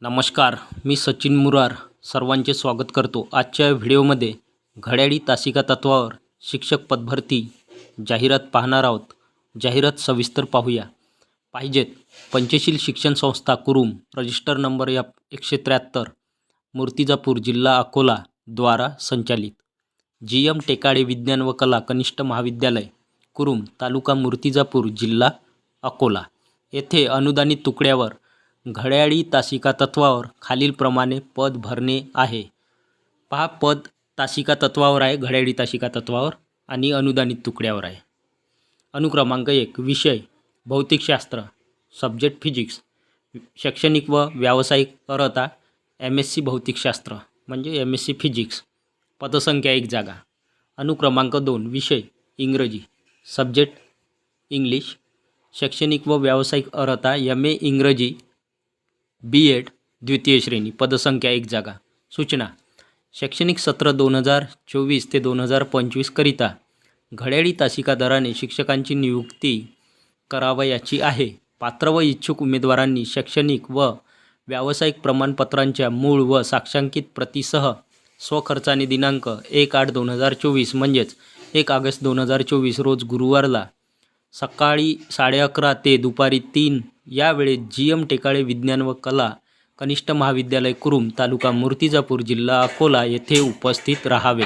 नमस्कार मी सचिन मुरार सर्वांचे स्वागत करतो आजच्या व्हिडिओमध्ये घड्याळी तासिका तत्वावर शिक्षक पदभरती जाहिरात पाहणार आहोत. जाहिरात सविस्तर पाहूया. पाहिजेत पंचशील शिक्षण संस्था कुरुम रजिस्टर नंबर या एकशे त्र्याहत्तर मूर्तिजापूर जिल्हा अकोला द्वारा संचालित. जी एम टेकाडे विज्ञान व कला कनिष्ठ महाविद्यालय कुरुम तालुका मूर्तिजापूर जिल्हा अकोला. येथे अनुदानित तुकड्यावर घड्याळी तासिका तत्वावर खालीलप्रमाणे पद भरणे आहे. पहा पद तासिका तत्वावर आहे घड्याळी तासिका तत्वावर आणि अनुदानित तुकड्यावर आहे. अनुक्रमांक एक विषय भौतिकशास्त्र सब्जेक्ट फिजिक्स शैक्षणिक व व्यावसायिक अर्हता एम एस सी भौतिकशास्त्र म्हणजे एम एस सी फिजिक्स पदसंख्या एक जागा. अनुक्रमांक दोन विषय इंग्रजी सब्जेक्ट इंग्लिश शैक्षणिक व व्यावसायिक अर्हता एम ए इंग्रजी बी एड द्वितीय श्रेणी पदसंख्या एक जागा. सूचना शैक्षणिक सत्र दोन हजार चोवीस ते दोन हजार पंचवीसकरिता घड्याळी तासिका दराने शिक्षकांची नियुक्ती करावयाची आहे. पात्र व इच्छुक उमेदवारांनी शैक्षणिक व व्यावसायिक प्रमाणपत्रांच्या मूळ व साक्षांकित प्रतीसह स्वखर्चाने दिनांक एक आठ दोन हजार चोवीस म्हणजेच एक ऑगस्ट दोन हजार चोवीस रोज गुरुवारला सकाळी साडे अकरा ते दुपारी तीन यावेळी जी एम टेकाळे विज्ञान व कला कनिष्ठ महाविद्यालय कुरुम तालुका मूर्तिजापूर जिल्हा अकोला येथे उपस्थित राहावे.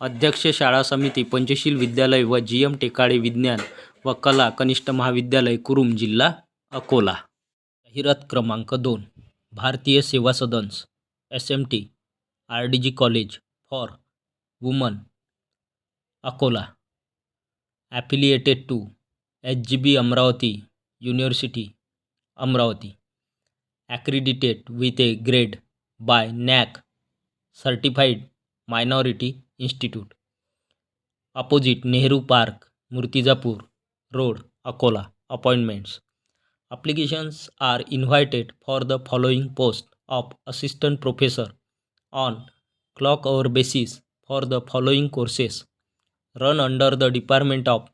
अध्यक्ष शाळा समिती पंचशील विद्यालय व जी एम टेकाळे विज्ञान व कला कनिष्ठ महाविद्यालय कुरुम जिल्हा अकोला. जाहिरात क्रमांक दोन भारतीय सेवा सदन्स S M T R D G college for woman Akola. Affiliated to H G B Amravati University, Amravati, accredited with a grade by NAC, Certified Minority Institute, opposite Nehru Park, Murtizapur Road, Akola. Appointments. Applications are invited for the following post of assistant professor on clock hour basis for the following courses run under the department of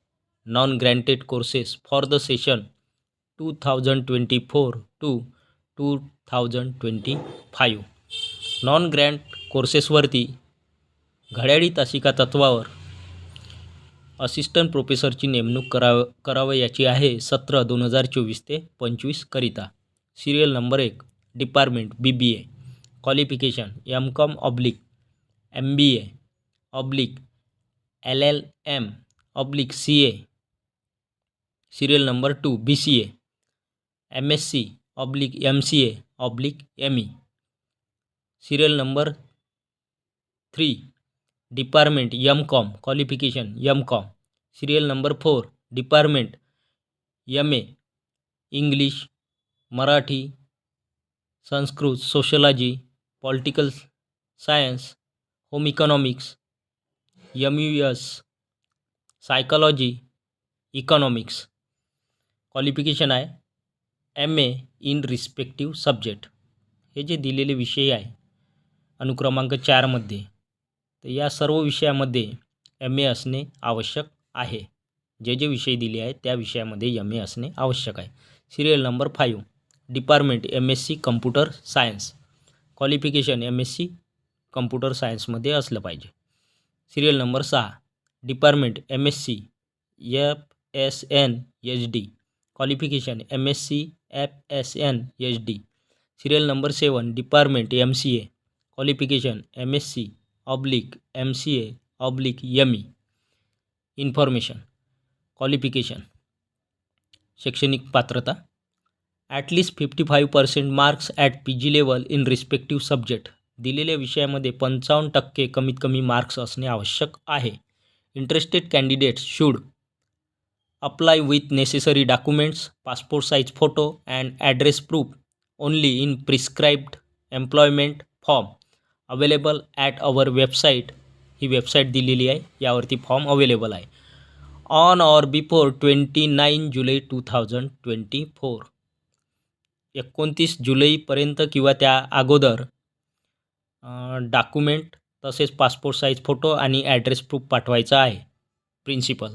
non granted courses for the session two thousand twenty four to two thousand twenty five non grant कोर्सेसवरती घड्याळी तासिका तत्वावर assistant प्रोफेसरची नेमणूक कराव करावयाची आहे सत्र दोन हजार चोवीस ते पंचवीसकरिता सिरियल नंबर एक department B B A qualification M com oblique M B A oblique L L M oblique C A serial number two B C A M S C oblique M C A oblique M E serial number three department M com qualification M com serial number four department M A English Marathi Sanskrit sociology political science home economics M U S psychology economics qualification आहे M A in respective subject हे जे दिलेले विषय आहे अनुक्रमांक चारमध्ये तर या सर्व विषयामध्ये एम ए असणे आवश्यक आहे. जे जे विषय दिले आहेत त्या विषयामध्ये एम ए असणे आवश्यक आहे. Serial number five department M S C computer science qualification M S C computer सायन्समध्ये असलं पाहिजे. सिरियल नंबर सहा department M S C F S N H D qualification M S C F S N H D serial number seven department M C A qualification M S C oblique M C A oblique M E information qualification शैक्षणिक पात्रता at least fifty five percent marks at P G level in respective subject दिलेल्या विषयामध्ये पंचावन्न टक्के कमीत कमी marks असणे आवश्यक आहे. Interested candidates should apply with necessary documents passport size photo and address proof only in prescribed employment form available at our website he website दिलेली आहे. यावरती फॉर्म अवेलेबल आहे. On or before twenty nine July two thousand twenty four एकोणतीस जुलैपर्यंत किंवा त्या अगोदर document तसेच पासपोर्ट साईज फोटो आणि ॲड्रेस प्रूफ पाठवायचा आहे. प्रिन्सिपल